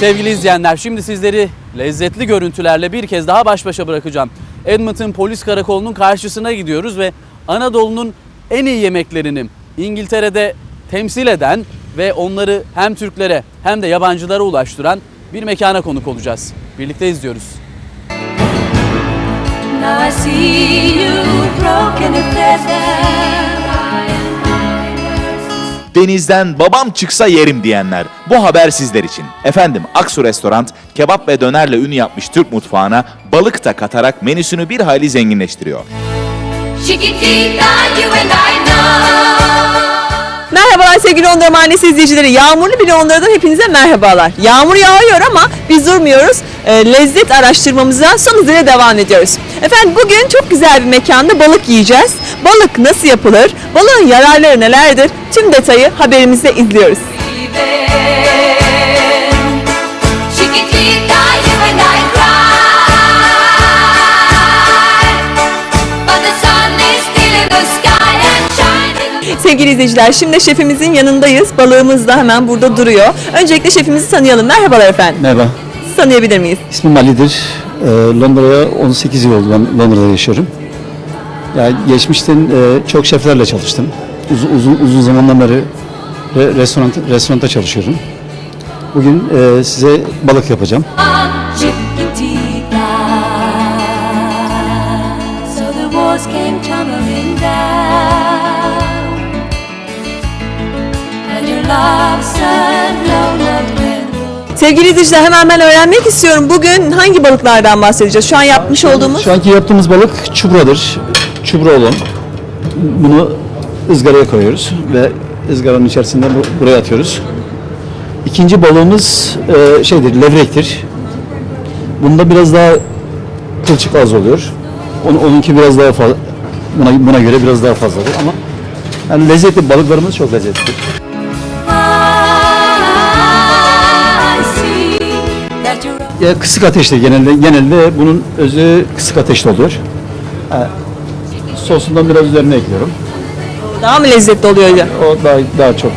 Sevgili izleyenler şimdi sizleri lezzetli görüntülerle bir kez daha baş başa bırakacağım. Edmonton Polis Karakolu'nun karşısına gidiyoruz ve Anadolu'nun en iyi yemeklerini İngiltere'de temsil eden ve onları hem Türklere hem de yabancılara ulaştıran bir mekana konuk olacağız. Birlikte izliyoruz. I see you broken in feathers. Denizden babam çıksa yerim diyenler. Bu haber sizler için. Efendim Aksu Restoran kebap ve dönerle ünlü yapmış Türk mutfağına balık da katarak menüsünü bir hayli zenginleştiriyor. Merhabalar sevgili Londra Mahallesi izleyicileri. Yağmurlu bir Londra'dan hepinize merhabalar. Yağmur yağıyor ama biz durmuyoruz. Ee, lezzet araştırmamıza son hızıyla devam ediyoruz. Efendim bugün çok güzel bir mekanda balık yiyeceğiz. Balık nasıl yapılır? Balığın yararları nelerdir? Tüm detayı haberimizde izliyoruz. Sevgili izleyiciler şimdi şefimizin yanındayız. Balığımız da hemen burada duruyor. Öncelikle şefimizi tanıyalım. Merhabalar efendim. Merhaba, Sizi tanıyabilir miyiz? ismim Ali'dir. Ee, Londra'ya 18 yıl oldu ben Londra'da yaşıyorum. Yani geçmişten e, çok şeflerle çalıştım. Uzun uzun, uzun zamandan beri re, restoran restoranda çalışıyorum. Bugün e, size balık yapacağım. Sevgili izleyiciler hemen ben öğrenmek istiyorum. Bugün hangi balıklardan bahsedeceğiz? Şu an yapmış olduğumuz Şu anki yaptığımız balık çubradır. Çubra olan. Bunu ızgaraya koyuyoruz ve ızgaranın içerisinde bu, buraya atıyoruz. İkinci balığımız e, şeydir, levrektir. Bunda biraz daha kılçık az oluyor. Onun, onunki biraz daha fazla, buna, buna göre biraz daha fazladır ama yani lezzetli balıklarımız çok lezzetlidir. I see that you're Ya kısık ateşte genelde genelde bunun özü kısık ateşte oluyor. Sosundan biraz üzerine ekliyorum. daha mı lezzetli oluyor? O daha daha çok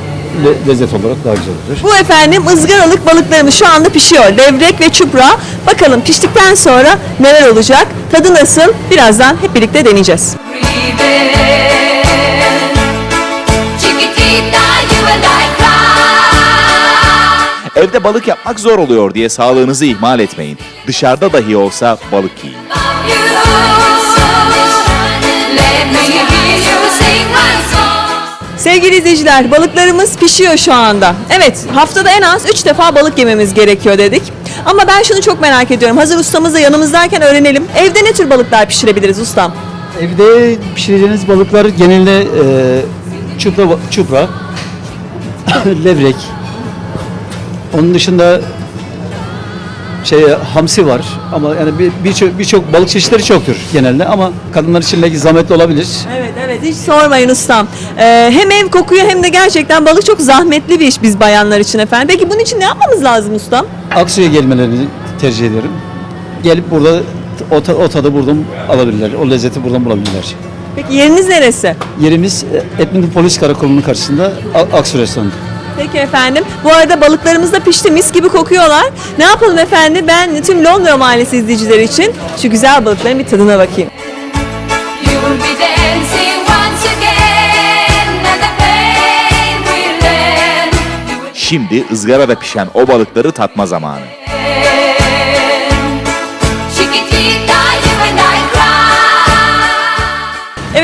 le- lezzet olarak daha güzel oluyor. Bu efendim ızgaralık balıklarımız şu anda pişiyor. Levrek ve çupra. Bakalım piştikten sonra neler olacak? Tadı nasıl? Birazdan hep birlikte deneyeceğiz. Evde balık yapmak zor oluyor diye sağlığınızı ihmal etmeyin. Dışarıda dahi olsa balık yiyin. Sevgili izleyiciler balıklarımız pişiyor şu anda. Evet haftada en az 3 defa balık yememiz gerekiyor dedik. Ama ben şunu çok merak ediyorum. Hazır ustamız da yanımızdayken öğrenelim. Evde ne tür balıklar pişirebiliriz ustam? Evde pişireceğiniz balıklar genelde e, çupra, çupra levrek. Onun dışında şey hamsi var ama yani bir- birçok birçok balık çeşitleri çoktur genelde ama kadınlar için belki zahmetli olabilir. Evet evet hiç sormayın ustam. Ee, hem ev kokuyor hem de gerçekten balık çok zahmetli bir iş biz bayanlar için efendim. Peki bunun için ne yapmamız lazım ustam? Aksu'ya gelmelerini tercih ediyorum. Gelip burada o, o tadı buradan alabilirler. O lezzeti buradan bulabilirler. Peki yeriniz neresi? Yerimiz e, Edmonton Polis Karakolu'nun karşısında Aksu Restoranı. Peki efendim. Bu arada balıklarımız da pişti mis gibi kokuyorlar. Ne yapalım efendim? Ben tüm Londra Mahallesi izleyicileri için şu güzel balıkların bir tadına bakayım. You will be dancing once again, and the pain will end. You will Şimdi ızgarada pişen o balıkları tatma zamanı.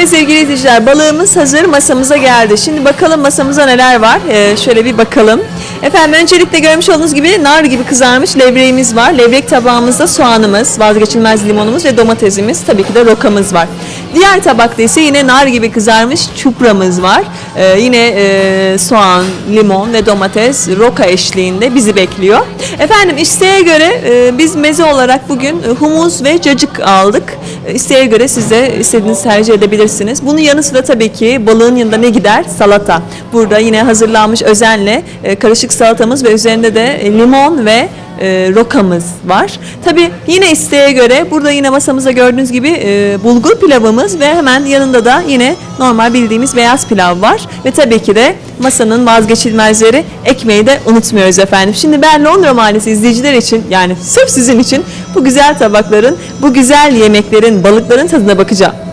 Sevgili izleyiciler balığımız hazır masamıza geldi. Şimdi bakalım masamıza neler var. Ee, şöyle bir bakalım. Efendim öncelikle görmüş olduğunuz gibi nar gibi kızarmış levreğimiz var. Levrek tabağımızda soğanımız, vazgeçilmez limonumuz ve domatesimiz. Tabii ki de rokamız var. Diğer tabakta ise yine nar gibi kızarmış çupramız var. Ee, yine e, soğan, limon ve domates roka eşliğinde bizi bekliyor. Efendim isteğe göre e, biz meze olarak bugün e, humus ve cacık aldık. E, İsteğe göre siz de istediğinizi tercih edebilirsiniz. Bunun yanı sıra tabii ki balığın yanında ne gider? Salata. Burada yine hazırlanmış özenle e, karışık salatamız ve üzerinde de e, limon ve e, rokamız var. Tabi yine isteğe göre burada yine masamıza gördüğünüz gibi e, bulgur pilavımız ve hemen yanında da yine normal bildiğimiz beyaz pilav var. Ve tabii ki de masanın vazgeçilmezleri ekmeği de unutmuyoruz efendim. Şimdi ben Londra Mahallesi izleyiciler için yani sırf sizin için bu güzel tabakların, bu güzel yemeklerin, balıkların tadına bakacağım.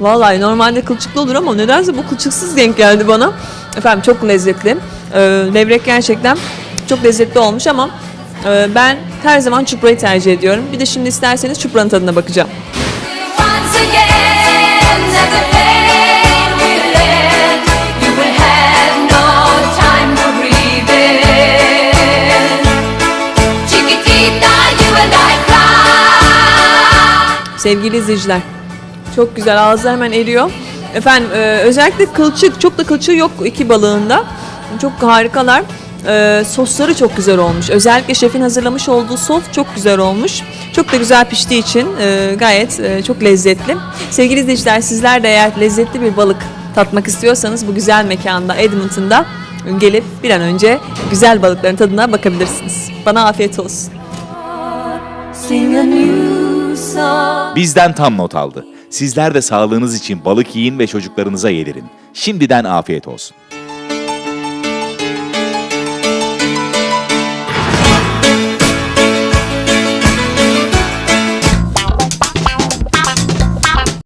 Vallahi normalde kılçıklı olur ama nedense bu kılçıksız denk geldi bana. Efendim çok lezzetli. Ee, levrek gerçekten çok lezzetli olmuş ama e, ben her zaman çuprayı tercih ediyorum. Bir de şimdi isterseniz çupranın tadına bakacağım. Sevgili izleyiciler, çok güzel ağızda hemen eriyor. Efendim e, özellikle kılçık, çok da kılçığı yok iki balığında. Çok harikalar. E, sosları çok güzel olmuş. Özellikle şefin hazırlamış olduğu sos çok güzel olmuş. Çok da güzel piştiği için e, gayet e, çok lezzetli. Sevgili izleyiciler sizler de eğer lezzetli bir balık tatmak istiyorsanız bu güzel mekanda Edmonton'da gelip bir an önce güzel balıkların tadına bakabilirsiniz. Bana afiyet olsun. Sing a new song. Bizden tam not aldı. Sizler de sağlığınız için balık yiyin ve çocuklarınıza yedirin. Şimdiden afiyet olsun.